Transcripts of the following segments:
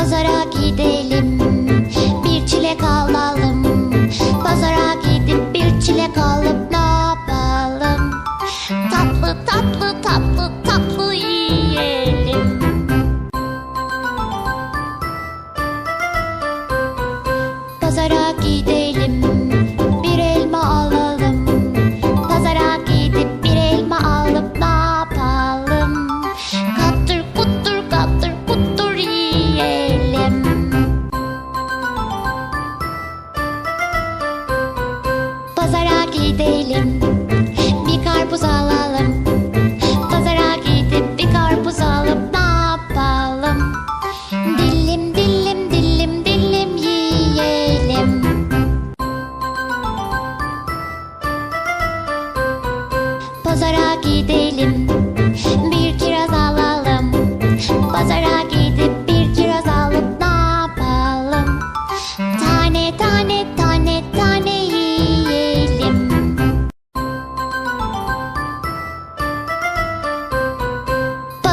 Pazara gidelim, Pazara gidelim, bir karpuz alalım. Pazara gidip bir karpuz alıp ne yapalım? Dilim dilim dilim dilim yiyelim. Pazara gidelim,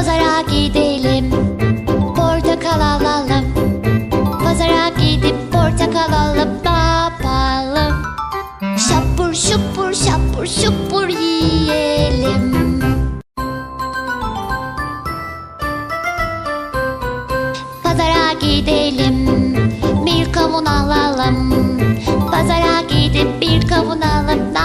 Pazara gidelim, portakal alalım. Pazara gidip portakal alıp yapalım? Şapur şupur şapur şupur yiyelim. Pazara gidelim, bir kavun alalım. Pazara gidip bir kavun alıp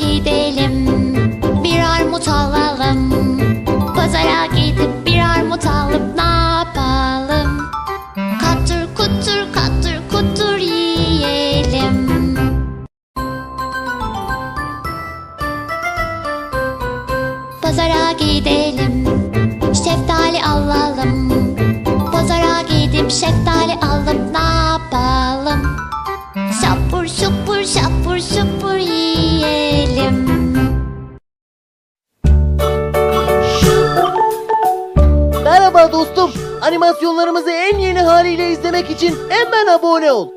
gidelim, bir armut alalım. Pazara gidip bir armut alıp en yeni haliyle izlemek için hemen abone ol.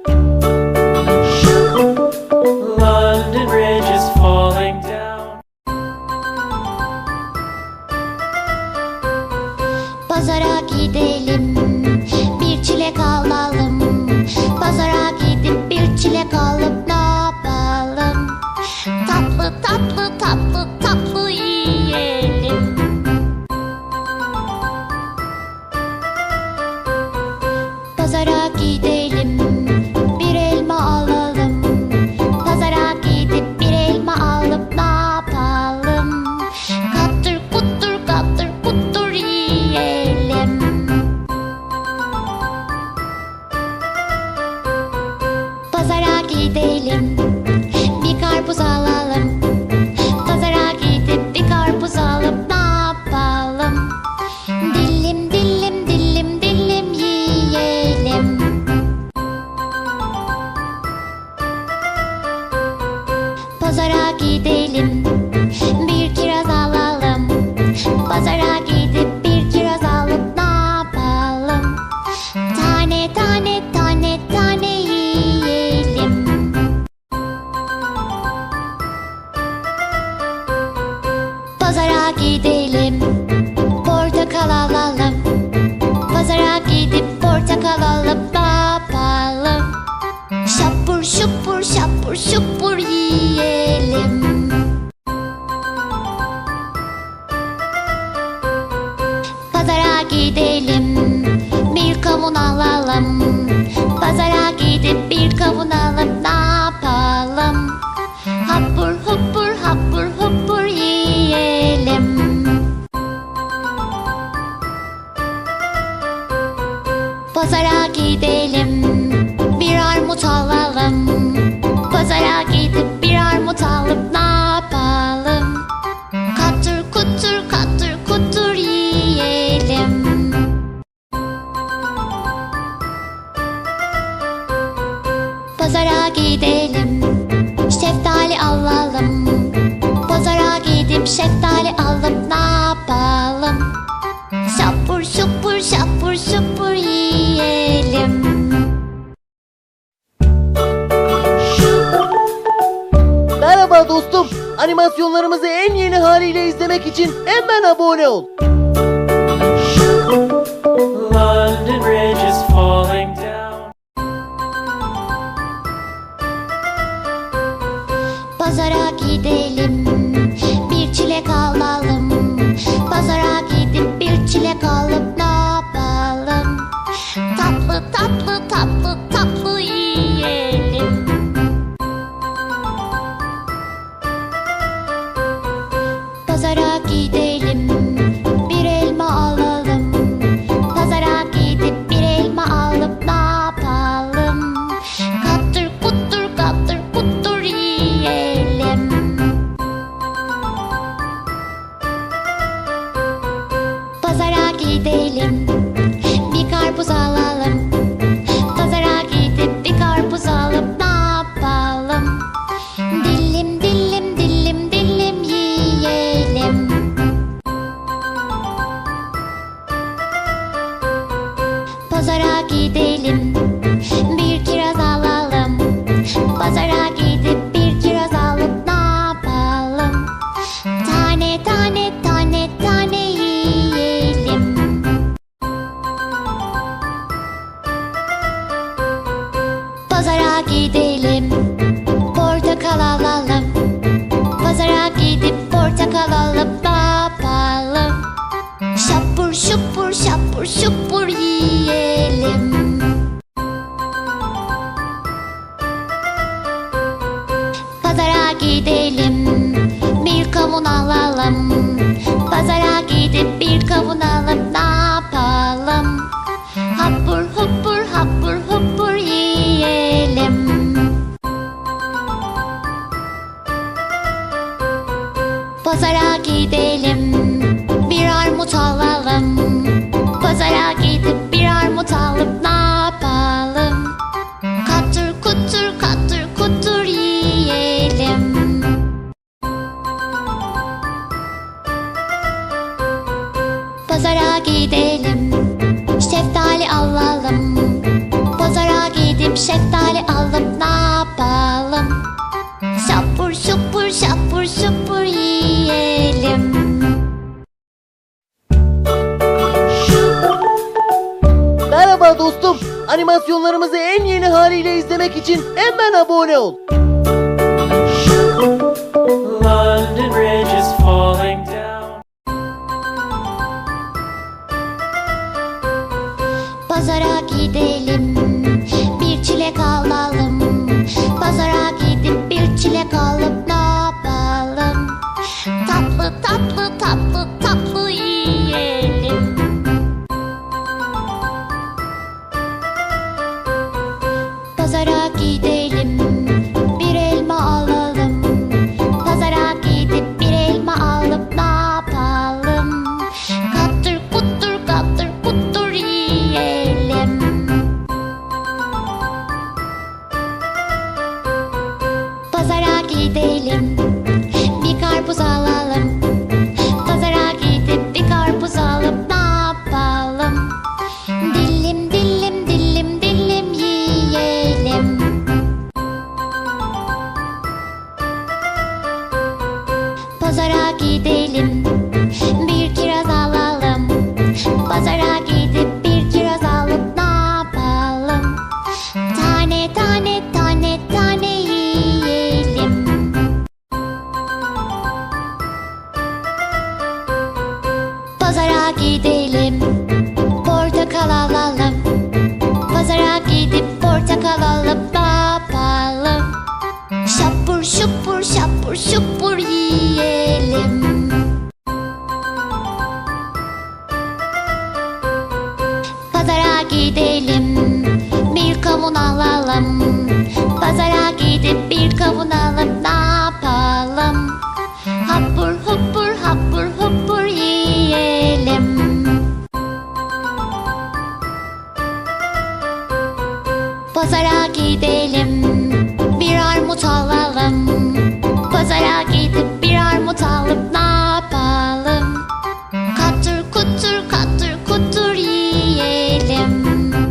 Şapur şupur şapur şupur yiyelim. Pazara gidelim, bir kavun alalım. Pazara gidip bir kavun alıp ne yapalım? Hapur hupur gidelim Şeftali alalım Pazara gidip şeftali alıp ne yapalım Şapur şupur şapur şupur yiyelim Merhaba dostum. Animasyonlarımızı en yeni haliyle izlemek için hemen abone ol. London Bridge is falling. Pazara gidelim, bir çilek alalım. Pazara gidip bir çilek alıp ne yapalım? Tatlı tatlı tatlı tatlı yiyelim. Pazara Pazara gidelim, bir karpuz alalım. Pazara gidip bir karpuz alıp ne yapalım? Dilim dilim dilim dilim yiyelim. Pazara gidelim, gidip bir kavun alıp ne yapalım? Hapur hupur hapur hupur yiyelim. Pazara gidelim, bir armut alalım. Gidip şeftali alıp ne yapalım? Şapur şupur şapur şupur yiyelim. Merhaba dostum. Animasyonlarımızı en yeni haliyle izlemek için hemen abone ol. Gidip bir gidelim, bir kavun alalım. Pazara gidip bir kavun alıp ne yapalım? Hapur hupur hapur hupur yiyelim. Pazara gidelim.